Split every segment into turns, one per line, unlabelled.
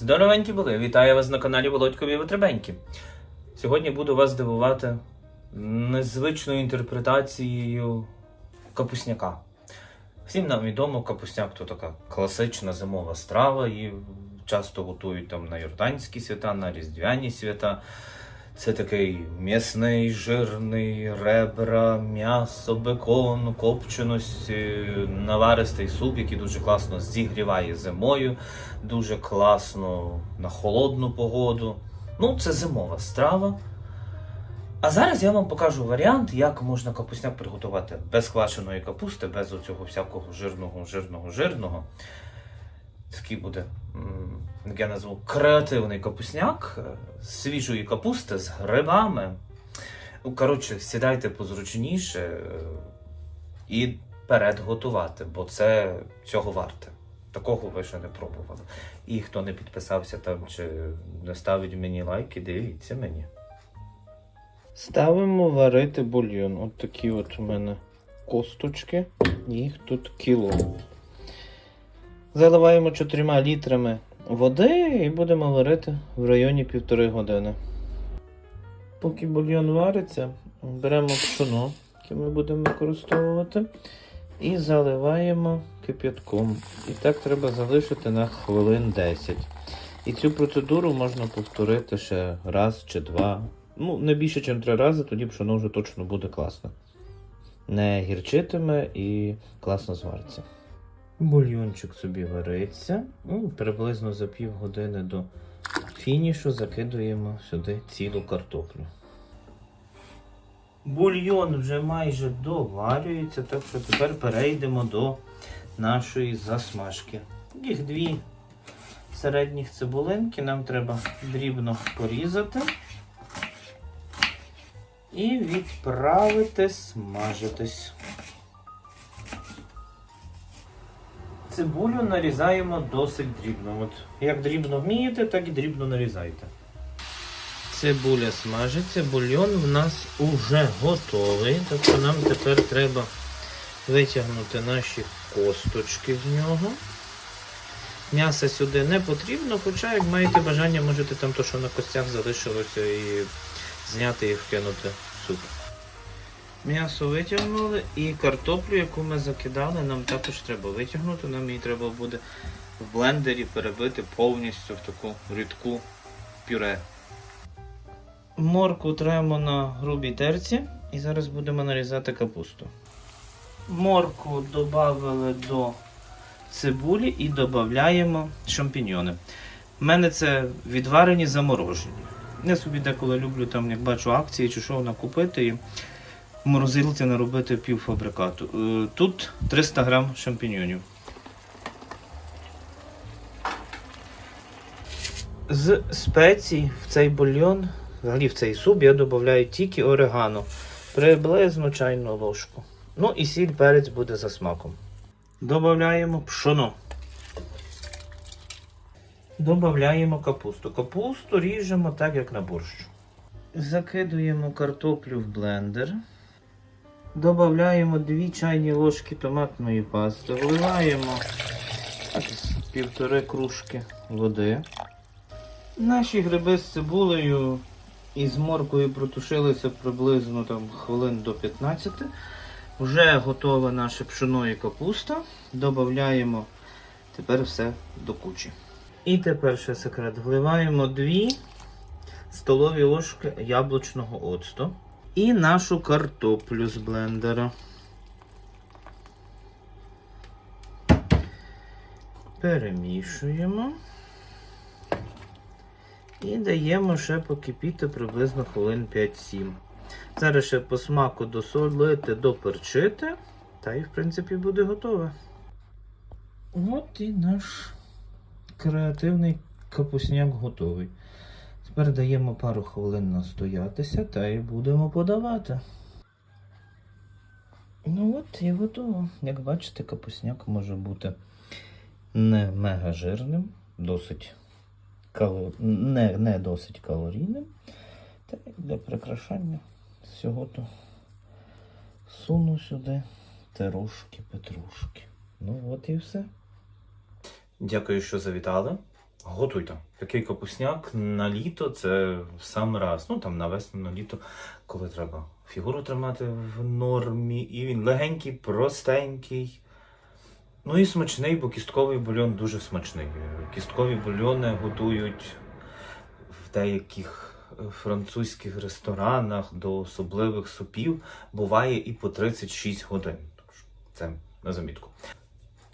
Здоровенькі були! Вітаю вас на каналі Володькові Витребенькі. Сьогодні буду вас дивувати незвичною інтерпретацією капусняка. Всім нам відомо, капусняк то така класична зимова страва, її часто готують там на юрданські свята, на різдвяні свята. Це такий м'ясний, жирний, ребра, м'ясо, бекон, копченості, наваристий суп, який дуже класно зігріває зимою, дуже класно на холодну погоду. Ну, це зимова страва. А зараз я вам покажу варіант, як можна капусняк приготувати без квашеної капусти, без оцього всякого жирного, жирного, жирного. Такий буде, як я назву, креативний капусняк е, з свіжої капусти, з грибами. Ну, коротше, сідайте позручніше е, і вперед готувати, бо це цього варте. Такого ви ще не пробували. І хто не підписався там чи не ставить мені лайки, дивіться мені.
Ставимо варити бульйон. От такі от у мене косточки. Їх тут кіло. Заливаємо 4 літрами води і будемо варити в районі півтори години. Поки бульйон вариться, беремо пшоно, яке ми будемо використовувати, і заливаємо кип'ятком. І так треба залишити на хвилин 10. І цю процедуру можна повторити ще раз чи два. Ну, не більше, ніж три рази, тоді пшоно вже точно буде класно. Не гірчитиме і класно звариться. Бульйончик собі вариться. Ну, приблизно за півгодини до фінішу закидуємо сюди цілу картоплю. Бульйон вже майже доварюється, так що тепер перейдемо до нашої засмажки. Їх дві середніх цибулинки нам треба дрібно порізати і відправити смажитись. Цибулю нарізаємо досить дрібно. От як дрібно вмієте, так і дрібно нарізайте. Цибуля смажиться, бульйон в нас уже готовий. Тобто нам тепер треба витягнути наші косточки з нього. М'яса сюди не потрібно, хоча, як маєте бажання, можете там то, що на костях залишилося, і зняти і вкинути в суп. М'ясо витягнули і картоплю, яку ми закидали, нам також треба витягнути. Нам її треба буде в блендері перебити повністю в таку рідку пюре. Морку тремо на грубій терці і зараз будемо нарізати капусту. Морку додали до цибулі і додаємо шампіньйони. У мене це відварені заморожені. Я собі деколи люблю, там, як бачу акції чи що накупити і в морозилці наробити півфабрикату. Е, Тут 300 грам шампіньйонів. З спецій в цей бульйон, взагалі в цей суп я додаю тільки орегано. Приблизно чайну ложку. Ну і сіль перець буде за смаком. Додаємо пшоно. Додаємо капусту. Капусту ріжемо так, як на борщ. Закидуємо картоплю в блендер. Додаємо 2 чайні ложки томатної пасти. Вливаємо півтори кружки води. Наші гриби з цибулею і з моркою протушилися приблизно там, хвилин до 15. Вже готове наше пшено і капуста. Додаємо тепер все до кучі. І тепер ще секрет. Вливаємо 2 столові ложки яблучного оцту і нашу картоплю з блендера. Перемішуємо. І даємо ще покипіти приблизно хвилин 5-7. Зараз ще по смаку досолити, доперчити. Та і, в принципі, буде готове. От і наш креативний капусняк готовий. Тепер даємо пару хвилин настоятися та і будемо подавати. Ну от і готово. Як бачите, капусняк може бути не мега жирним, досить кало... не, не досить калорійним. Та й для прикрашання всього то суну сюди трошки петрушки. Ну от і все.
Дякую, що завітали. Готуйте. Такий капусняк на літо це в сам раз. Ну там на весну, на літо, коли треба фігуру тримати в нормі. І він легенький, простенький. Ну і смачний, бо кістковий бульйон дуже смачний. Кісткові бульйони готують в деяких е, французьких ресторанах до особливих супів. Буває і по 36 годин. Це на замітку.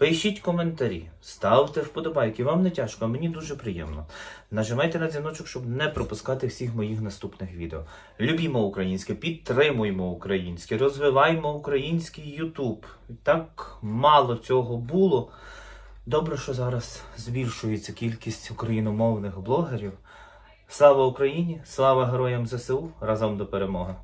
Пишіть коментарі, ставте вподобайки. Вам не тяжко, а мені дуже приємно. Нажимайте на дзвіночок, щоб не пропускати всіх моїх наступних відео. Любімо українське, підтримуємо українське, розвиваємо український Ютуб. Так мало цього було. Добре, що зараз збільшується кількість україномовних блогерів. Слава Україні! Слава героям ЗСУ! Разом до перемоги!